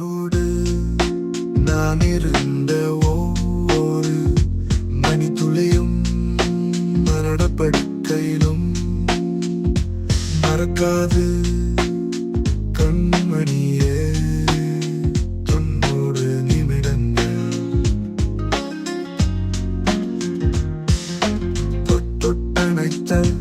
உன்னோடு நான் இருந்த ஒவ்வொரு மணித்துளியும் மரணப்படுக்கையிலும் மறக்காது கண்மணியே தொண்ணூறு நிமிடங்கள். தொட்டணைத்தல்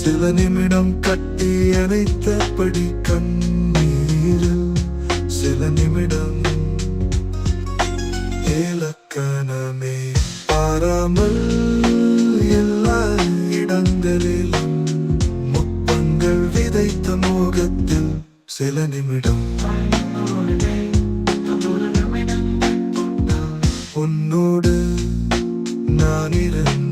சில நிமிடம் கட்டி அணைத்தபடி கண்ணீரில் சில நிமிடம் இலக்கணமே பாராமல் எல்லா இடங்களிலும் முப்பங்கள் விதைத்த மோகத்தில் சில நிமிடம். உன்னோடு நான் இருந்த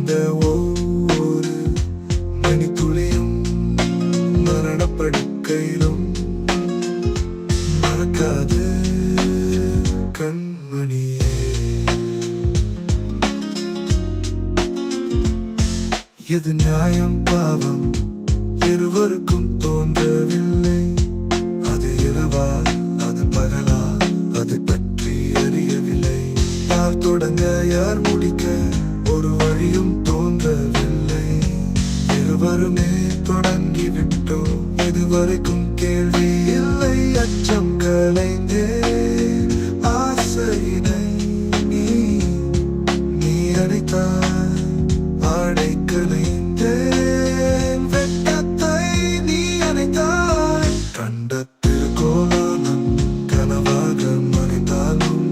மரணப்படுக்கையிலும் மறக்காது கண்மணியே. எது நியாயம் பாவம்? இருவருக்கும் தோன்றவில்லை. அது இரவா அது பகலா அது பற்றி அறியவில்லை. யார் தொடங்க யார் முடிக்க ஒரு வழியும் தோன்றவில்லை. இருவருமே தொடங்கி விட்டோம் இதுவரைக்கும் கேள்வி இல்லை அச்சம் கலைந்தே ஆசையினை நீ நீ அடைத்தாய் ஆடை கலைந்தேன் வெட்டத்தை நீ அணைத்தாய். கண்ட திருக்கோலானம் கனவாக மறைந்தாலும்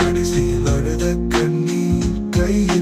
கடைசியில் அழுத கண்ணீர் கையில்